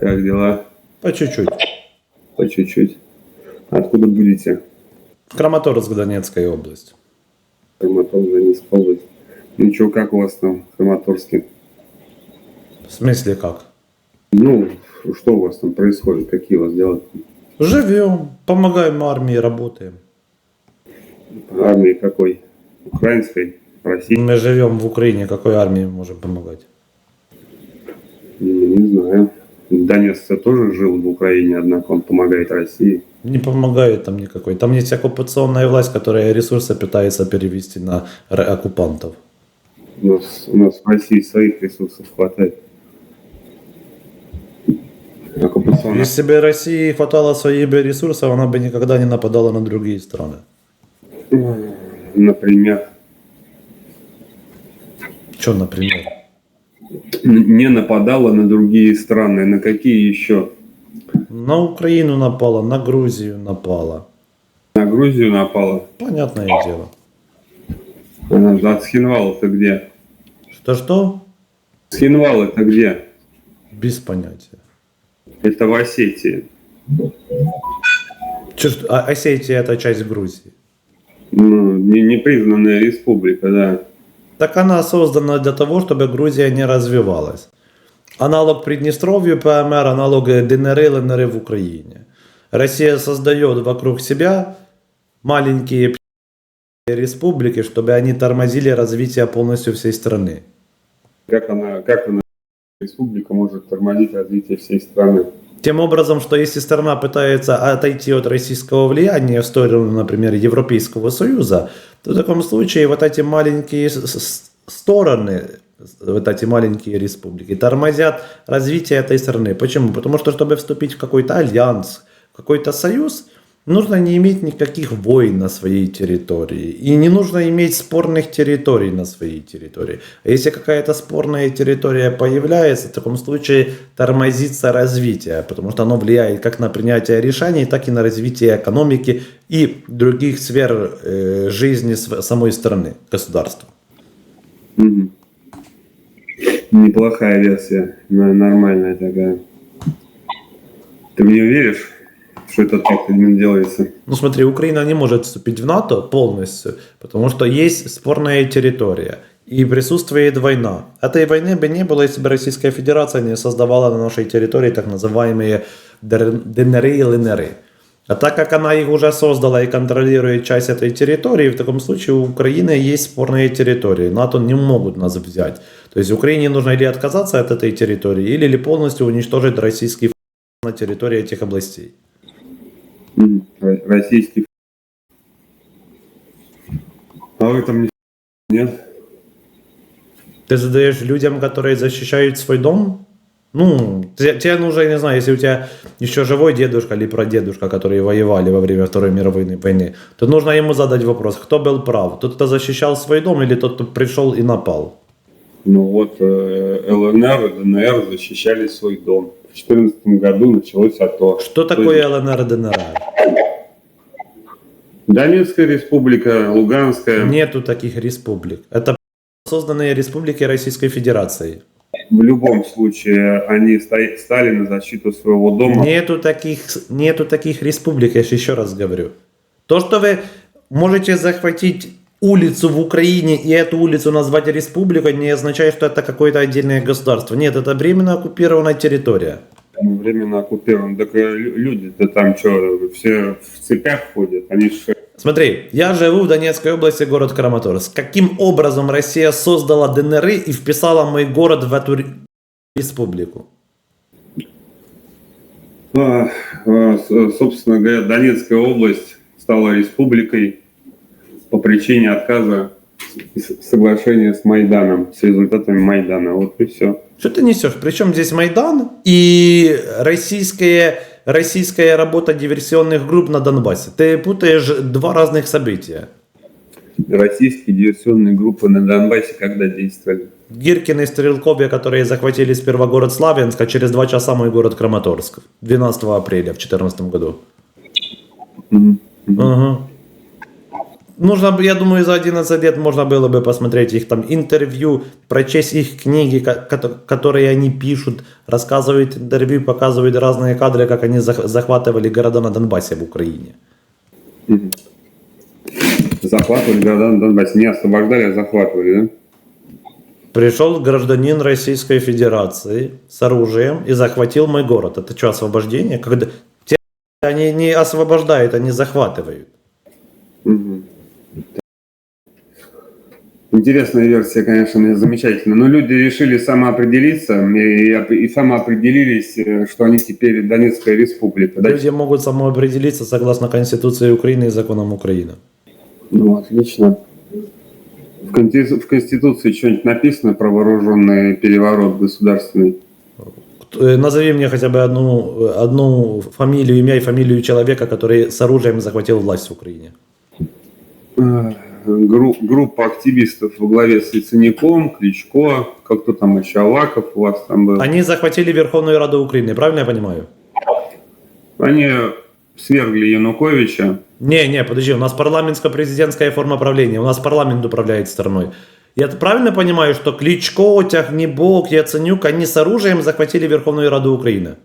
Как дела? По чуть-чуть. По чуть-чуть. Откуда будете? Краматорск, Донецкая область. Краматорск, Донецкая область. Ну что, как у вас там в Краматорске? В смысле как? Ну, что у вас там происходит? Какие у вас дела? Живем, помогаем армии, работаем. Армии какой? Украинской? Российской? Мы живем в Украине, какой армии можем помогать? Ну, не знаю. Донец тоже жил в Украине, однако он помогает России. Не помогает там никакой. Там есть оккупационная власть, которая ресурсы пытается перевести на оккупантов. У нас, у нас в России своих ресурсов хватает. Оккупационная. Если бы России хватало своих ресурсов, она бы никогда не нападала на другие страны. Например, Что, например? Не нападала на другие страны. На какие еще? На Украину напала, на Грузию напала. На Грузию напала. Понятное дело. А а Схинвал это где? Что-что? Схинвал это где? Без понятия. Это в Осетии. Что- а Осетия это часть Грузии. Ну, не- непризнанная республика, да. Так она создана для того, чтобы Грузия не развивалась. Аналог Приднестровью ПМР, аналог ДНР и ЛНР в Украине. Россия создает вокруг себя маленькие республики, чтобы они тормозили развитие полностью всей страны. Как она, как она, республика может тормозить развитие всей страны? Тем образом, что если страна пытается отойти от российского влияния в сторону, например, Европейского Союза, то в таком случае вот эти маленькие стороны, вот эти маленькие республики, тормозят развитие этой страны. Почему? Потому что, чтобы вступить в какой-то альянс, какой-то союз, нужно не иметь никаких войн на своей территории. И не нужно иметь спорных территорий на своей территории. А если какая-то спорная территория появляется, в таком случае тормозится развитие, потому что оно влияет как на принятие решений, так и на развитие экономики и других сфер э, жизни самой страны, государства. Мгм. Неплохая версия, но- нормальная такая. Ты мне веришь, что это так именно делается? Ну смотри, Украина не может вступить в НАТО полностью, потому что есть спорная территория и присутствует война. Этой войны бы не было, если бы Российская Федерация не создавала на нашей территории так называемые ДНР и ЛНР. А так как она их уже создала и контролирует часть этой территории, в таком случае у Украины есть спорные территории. НАТО не могут нас взять. То есть Украине нужно или отказаться от этой территории, или, или полностью уничтожить российский на территории этих областей. Ро- Российский. А в этом не нет? Ты задаешь людям, которые защищают свой дом? Ну, те- тебе нужно, не знаю, если у тебя еще живой дедушка или прадедушка, которые воевали во время Второй мировой войны, то нужно ему задать вопрос, кто был прав? Тот, кто защищал свой дом или тот, кто пришел и напал? Ну вот э, ЛНР и ДНР защищали свой дом. В 2014 году началось АТО. Что То такое есть ЛНР, ДНР? Донецкая республика, Луганская. Нету таких республик. Это созданные республики Российской Федерации. В любом случае они ста- стали на защиту своего дома. Нету таких, нету таких республик, я же еще раз говорю. То, что вы можете захватить улицу в Украине и эту улицу назвать республикой, не означает, что это какое-то отдельное государство. Нет, это временно оккупированная территория. Там временно оккупирован. Так э, лю- люди-то там что, все в цепях ходят? Они ж Смотри, я живу в Донецкой области, город Краматорск. Каким образом Россия создала ДНР и вписала мой город в эту ре- республику? А, а, собственно говоря, Донецкая область стала республикой по причине отказа соглашения с Майданом, с результатами Майдана. Вот и все. Что ты несешь? Причем здесь Майдан и российская, российская работа диверсионных групп на Донбассе? Ты путаешь два разных события. Российские диверсионные группы на Донбассе когда действовали? Гиркин и Стрелкове, которые захватили сперва город Славянск, а через два часа мой город Краматорск. 12 апреля в 2014 году. Мгм. Мгм. Нужно, бы, я думаю, за 11 лет можно было бы посмотреть их там интервью, прочесть их книги, ко- кото- которые они пишут, рассказывают интервью, показывают разные кадры, как они зах- захватывали города на Донбассе в Украине. Захватывали города на Донбассе. Не освобождали, а захватывали, да? Пришел гражданин Российской Федерации с оружием и захватил мой город. Это что, освобождение? Когда те- они не освобождают, они захватывают. Мгм. Интересная версия, конечно, мне замечательно. Но люди решили самоопределиться и, и самоопределились, э, что они теперь Донецкая республика. Да? Люди могут самоопределиться согласно Конституции Украины и законам Украины. Ну, отлично. В, в Конституции что-нибудь написано про вооруженный переворот государственный? Э, Назови мне хотя бы одну, э, одну фамилию, имя и фамилию человека, который с оружием захватил власть в Украине. Гру- группа активистов во главе с Яценюком, Кличко, как кто там еще, Аваков у вас там был. Они захватили Верховную Раду Украины, правильно я понимаю? Они свергли Януковича. Не, не, подожди, у нас парламентско-президентская форма правления, у нас парламент управляет страной. Я правильно понимаю, что Кличко, Тягнебок, Яценюк, они с оружием захватили Верховную Раду Украины?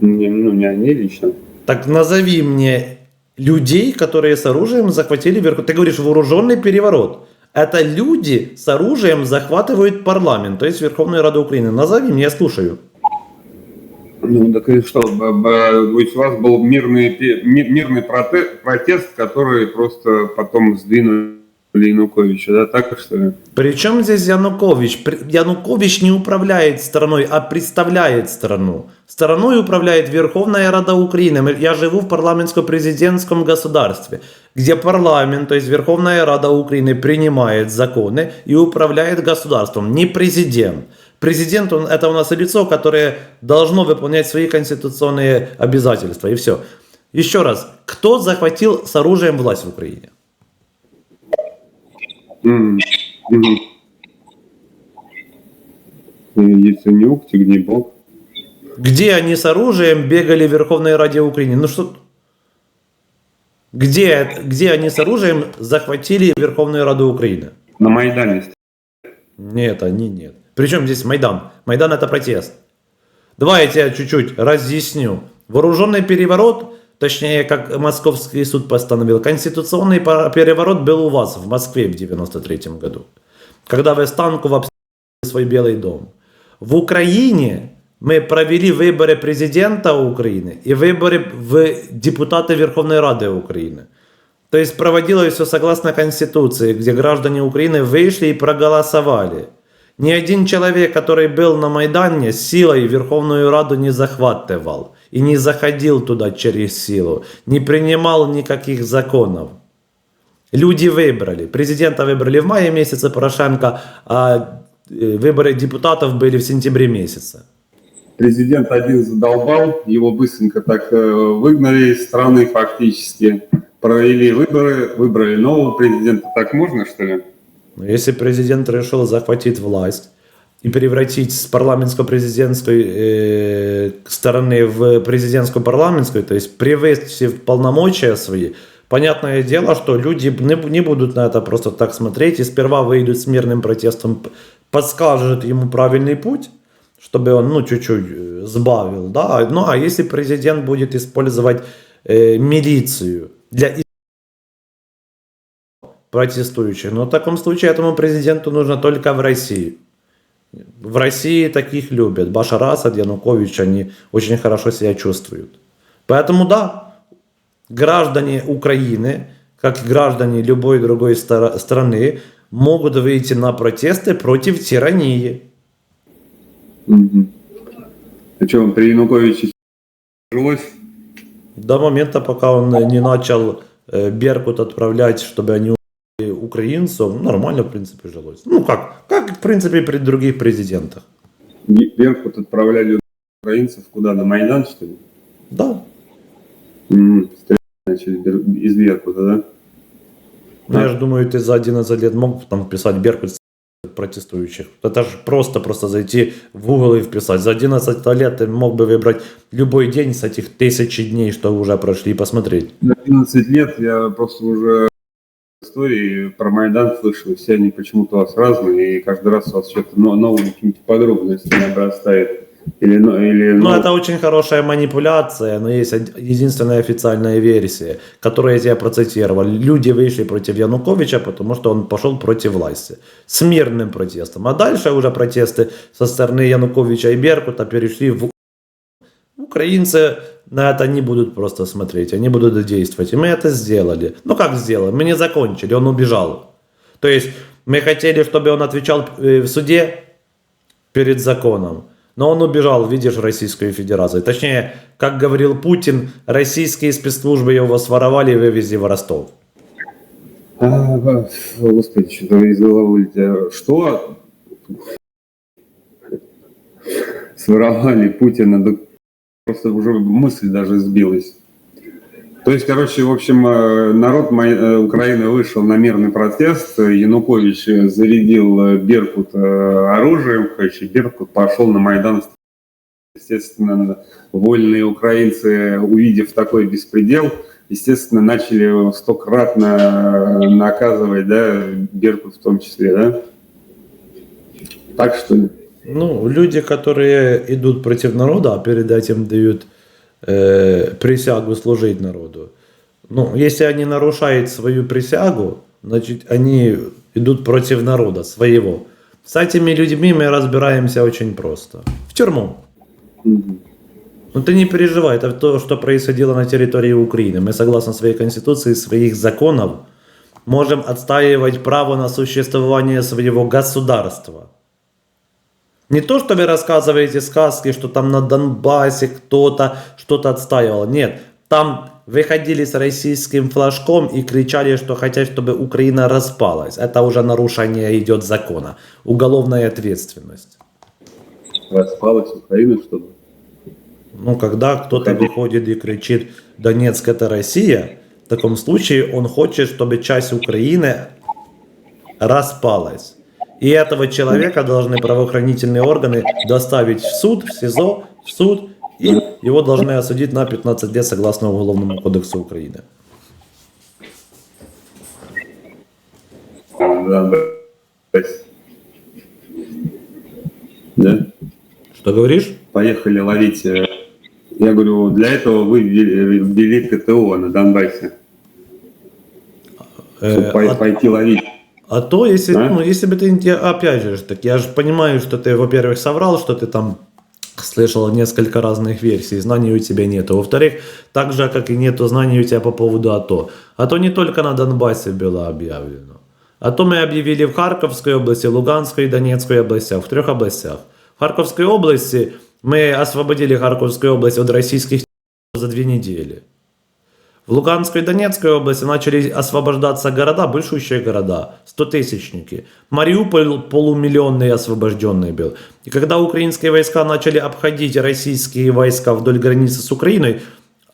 Не, ну, не они лично. Так назови мне людей, которые с оружием захватили Верховную... Ты говоришь вооруженный переворот. Это люди с оружием захватывают парламент, то есть Верховную Раду Украины. Назови мне, я слушаю. Ну, так и что, у вас был мирный, мирный проте- протест, который просто потом сдвинули Януковича, да, так что ли? Причем здесь Янукович? Янукович не управляет страной, а представляет страну. Страной управляет Верховная Рада Украины. Я живу в парламентско-президентском государстве, где парламент, то есть Верховная Рада Украины, принимает законы и управляет государством, не президент. Президент он, это у нас лицо, которое должно выполнять свои конституционные обязательства, и все. Еще раз, кто захватил с оружием власть в Украине? М, мгм. И Яценюк, Тягнебок. Где они с оружием бегали в Верховной Раде Украины? Ну что? Где, где они с оружием захватили Верховную Раду Украины? На Майдане. Нет, они нет. Причем здесь Майдан? Майдан это протест. Давай я тебе чуть-чуть разъясню. Вооруженный переворот, точнее, как Московский суд постановил, конституционный переворот был у вас в Москве в 93 году. Когда вы Станкова обстреляли свой Белый дом. В Украине мы провели выборы президента Украины и выборы в депутаты Верховной Рады Украины. То есть проводилось все согласно Конституции, где граждане Украины вышли и проголосовали. Ни один человек, который был на Майдане, силой Верховную Раду не захватывал и не заходил туда через силу, не принимал никаких законов. Люди выбрали. Президента выбрали в мае месяце Порошенко, а э, выборы депутатов были в сентябре месяце. Президент один задолбал, его быстренько так э, выгнали из страны фактически. Провели выборы, выбрали нового президента. Так можно, что ли? Но если президент решил захватить власть и превратить с парламентско-президентской э, стороны в президентско-парламентскую, то есть превысив полномочия свои, понятное дело, что люди не, не будут на это просто так смотреть и сперва выйдут с мирным протестом, подскажут ему правильный путь, чтобы он, ну, чуть-чуть э, сбавил, да, ну, а если президент будет использовать э, милицию для протестующих. Но в таком случае этому президенту нужно только в России. В России таких любят. Башар Асад, Янукович, они очень хорошо себя чувствуют. Поэтому да, граждане Украины, как и граждане любой другой страны, могут выйти на протесты против тирании. Мгм. А что, при Януковиче жилось? До момента, пока он не начал э, Беркут отправлять, чтобы они убили украинцев, нормально, в принципе, жилось. Ну как, как, в принципе, при других президентах. Беркут отправляли украинцев куда? На Майдан, что ли? Да, начали Бер- из Беркута, да? Ну, я же думаю, ты за 11 лет мог там вписать Беркут протестующих. Это же просто-просто зайти в Google и вписать. За 11 лет ты мог бы выбрать любой день с этих тысячи дней, что уже прошли, и посмотреть. На 11 лет я просто уже истории про Майдан слышал, все они почему-то у вас разные, и каждый раз у вас что-то но- новыми какими-то подробностями обрастает. Или, но- или Ну, ну, это очень хорошая манипуляция, но есть единственная официальная версия, которую я тебе процитировал. Люди вышли против Януковича, потому что он пошел против власти. С мирным протестом. А дальше уже протесты со стороны Януковича и Беркута перешли в... Украинцы на это не будут просто смотреть, они будут действовать. И мы это сделали. Ну как сделали? Мы не закончили, он убежал. То есть мы хотели, чтобы он отвечал э, в суде перед законом. Но он убежал, видишь, Российскую Федерацию. Точнее, как говорил Путин, российские спецслужбы его своровали и вывезли в Ростов. А, господи, что-то из головы улетело. Что? Своровали Путина, просто уже мысль даже сбилась. То есть, короче, в общем, э, народ э, Украины вышел на мирный протест, Янукович э, зарядил Беркут оружием, короче, Беркут пошел на Майдан. Естественно, вольные украинцы, увидев такой беспредел, естественно, начали стократно наказывать, да, Беркут в том числе, да? Так что? Ну, люди, которые идут против народа, а перед этим дают э, присягу служить народу. Ну, если они нарушают свою присягу, значит, они идут против народа своего. С этими людьми мы разбираемся очень просто. В тюрьму. Ну ты не переживай, это то, что происходило на территории Украины. Мы, согласно своей конституции, своих законов, можем отстаивать право на существование своего государства. Не то, что вы рассказываете сказки, что там на Донбассе кто-то что-то отстаивал. Нет, там выходили с российским флажком и кричали, что хотят, чтобы Украина распалась. Это уже нарушение идет закона. Уголовная ответственность. Распалась Украина, чтобы... Ну, когда кто-то выходит и кричит «Донецк – это Россия», в таком случае он хочет, чтобы часть Украины распалась. И этого человека должны правоохранительные органы доставить в суд, в СИЗО, в суд, и его должны осудить на 15 лет согласно Уголовному кодексу Украины. Да? Что говоришь? Поехали ловить. э, Я говорю, для этого вы ввели КТО на Донбассе, Э, пойти ловить. А то, если, А? ну, если бы ты, не- опять же, так я же понимаю, что ты, во-первых, соврал, что ты там слышал несколько разных версий, знаний у тебя нету. Во-вторых, так же, как и нету знаний у тебя по поводу АТО. А то не только на Донбассе было объявлено. А то мы объявили в Харьковской области, Луганской и Донецкой областях, в трех областях. В Харьковской области мы освободили Харьковскую область от российских за две недели. В Луганской и Донецкой области начали освобождаться города, большущие города, стотысячники. Мариуполь полумиллионный освобожденный был. И когда украинские войска начали обходить российские войска вдоль границы с Украиной,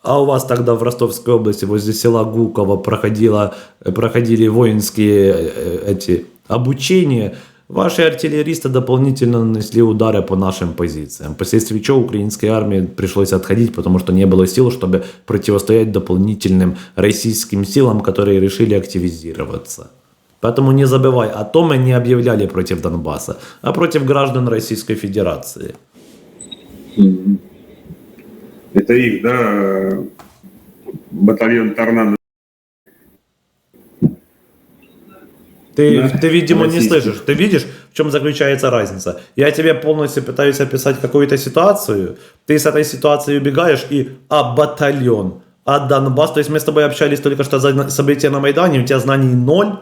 а у вас тогда в Ростовской области возле села Гуково проходило, э, проходили воинские э, эти обучения, ваши артиллеристы дополнительно нанесли удары по нашим позициям. Впоследствии чего украинской армии пришлось отходить, потому что не было сил, чтобы противостоять дополнительным российским силам, которые решили активизироваться. Поэтому не забывай, о том мы не объявляли против Донбасса, а против граждан Российской Федерации. Это их, да, батальон Торнадо. Ты, Да, ты, видимо, не слышишь. Ты видишь, в чем заключается разница? Я тебе полностью пытаюсь описать какую-то ситуацию, ты с этой ситуации убегаешь и «а батальон», «а Донбасс». То есть мы с тобой общались только что за события на Майдане, у тебя знаний ноль,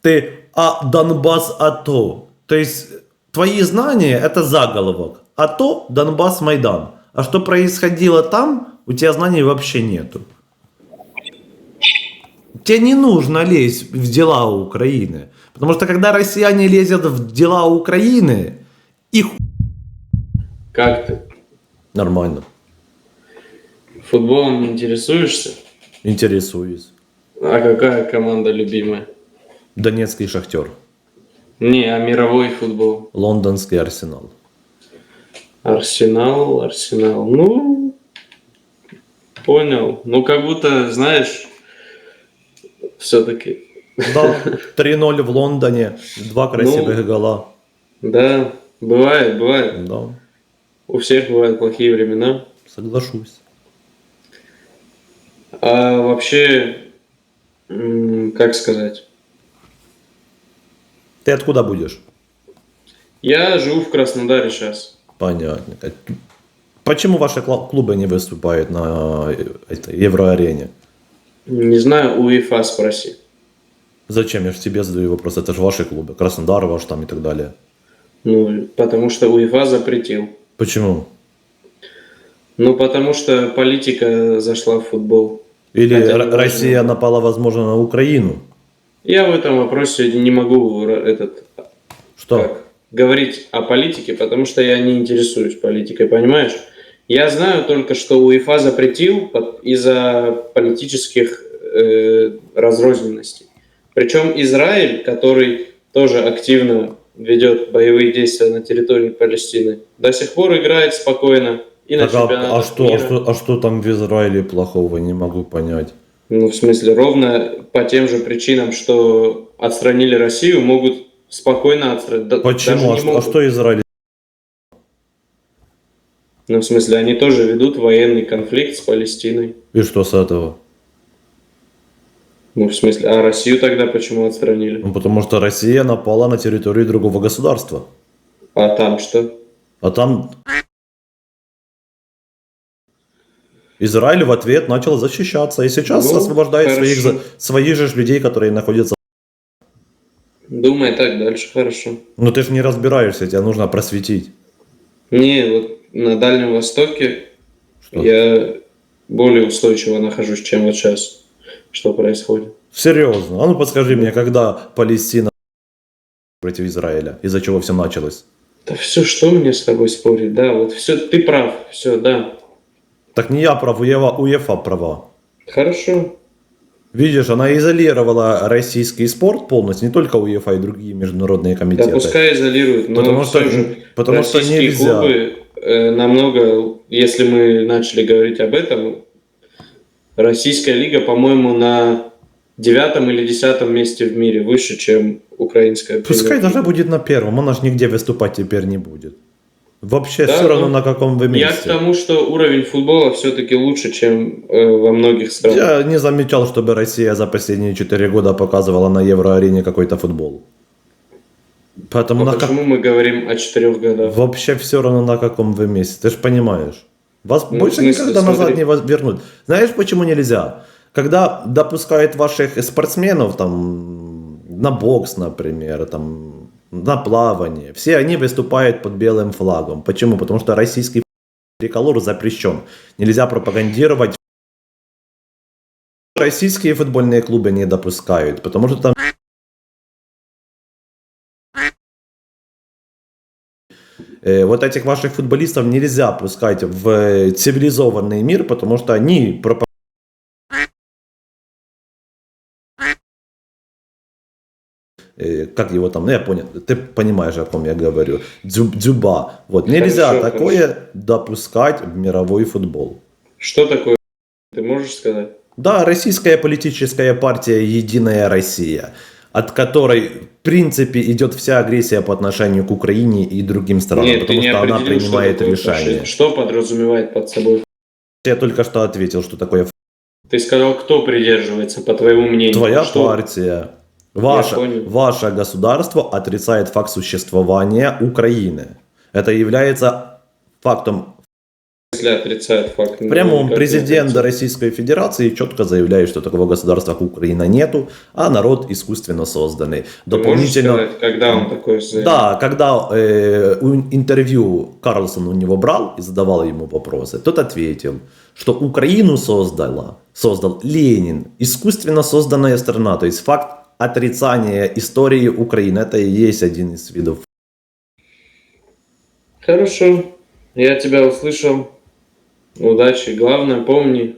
ты «а Донбасс АТО». То есть твои знания – это заголовок. АТО, Донбасс, Майдан. А что происходило там, у тебя знаний вообще нету. Тебе не нужно лезть в дела Украины. Потому что когда россияне лезут в дела Украины, их Как ты? нормально. Футболом интересуешься? Интересуюсь. А какая команда любимая? Донецкий шахтер. Не, а мировой футбол. Лондонский арсенал. Арсенал, Арсенал. Ну, понял. Ну, как будто, знаешь, все-таки Да, 3-0 в Лондоне, два красивых гола. Да, бывает, бывает. Да, У всех бывают плохие времена. соглашусь. А вообще, как сказать? Ты откуда будешь? Я живу в Краснодаре сейчас. Понятно. Почему ваши клубы не выступают на э, Евроарене? Не знаю, у УЕФА спроси. Зачем? Я же тебе задаю вопрос. Это же ваши клубы. Краснодар ваш там и так далее. Ну, потому что УЕФА запретил. Почему? Ну, потому что политика зашла в футбол. Или Хотя Россия важно. напала, возможно, на Украину? Я в этом вопросе не могу р- этот Что? как, говорить о политике, потому что я не интересуюсь политикой, понимаешь? Я знаю только, что УЕФА запретил из-за политических э, разрозненностей. Причем Израиль, который тоже активно ведет боевые действия на территории Палестины, до сих пор играет спокойно и на Так, а, чемпионатах а что, а, мира. что, а что там в Израиле плохого? Не могу понять. Ну, в смысле, ровно по тем же причинам, что отстранили Россию, могут спокойно отстранить. Почему? А а могут. что Израиль? Ну, в смысле, они тоже ведут военный конфликт с Палестиной. И что с этого? Ну, в смысле, а Россию тогда почему отстранили? Ну, потому что Россия напала на территорию другого государства. А там что? А там Израиль в ответ начал защищаться. И сейчас Ну, освобождает своих, хорошо. своих же людей, которые находятся... Думай так дальше, хорошо. Ну ты же не разбираешься, тебя нужно просветить. Не, вот на Дальнем Востоке Что? я более устойчиво нахожусь, чем вот сейчас. Что происходит? Серьезно. А ну подскажи мне, когда Палестина против Израиля? Из-за чего все началось? Да все, что мне с тобой спорить? Да, вот все, ты прав, все, да. Так не я прав, УЕФА, УЕФА права. Хорошо. Видишь, она изолировала российский спорт полностью, не только УЕФА и другие международные Да комитеты. пускай изолируют, но Потому что- же потому что нельзя. клубы э, намного, если мы начали говорить об этом, российская лига, по-моему, на девятом или десятом месте в мире выше, чем украинская. Пускай даже будет на первом, она же нигде выступать теперь не будет. Вообще Да, все равно ну, на каком вы Я к месте. тому, что уровень футбола все-таки лучше, чем э, во многих странах. Я не замечал, чтобы Россия за последние 4 года показывала на Евроарене какой-то футбол. Поэтому А на как- почему мы говорим о четырех годах? вообще все равно на каком вы месте. Ты же понимаешь. Вас Ну, больше смысле, никогда назад смотри. не воз- вернут. Знаешь, почему нельзя? Когда допускают ваших спортсменов там на бокс, например, там на плавание, все они выступают под белым флагом. Почему? Потому что российский триколор запрещен. Нельзя пропагандировать. Российские футбольные клубы не допускают, потому что там Э, вот этих ваших футболистов нельзя пускать в э, цивилизованный мир, потому что они пропа- как его там, ну я понял, ты понимаешь, о ком я говорю, Дзю- дзюба. Вот нельзя Хорошо, такое допускать в мировой футбол. Что такое? Ты можешь сказать? Да, российская политическая партия «Единая Россия», от которой, в принципе, идет вся агрессия по отношению к Украине и другим странам, Нет, потому что она что принимает решения. фашизм. Что подразумевает под собой? Я только что ответил, что такое Ты сказал, кто придерживается, по твоему мнению? твоя Что? партия. Ваше, ваше государство отрицает факт существования Украины. Это является фактом. Если отрицает факт. Прямо не президент. Российской Федерации четко заявляет, что такого государства, как Украина, нету, а народ искусственно созданный. Дополнительно... сказать, когда он такой заявил? Да, когда э, интервью Карлсон у него брал и задавал ему вопросы, тот ответил, что Украину создала, создал Ленин, искусственно созданная страна, то есть факт отрицания истории Украины, это и есть один из видов. Хорошо, я тебя услышал. Удачи. Главное, помни,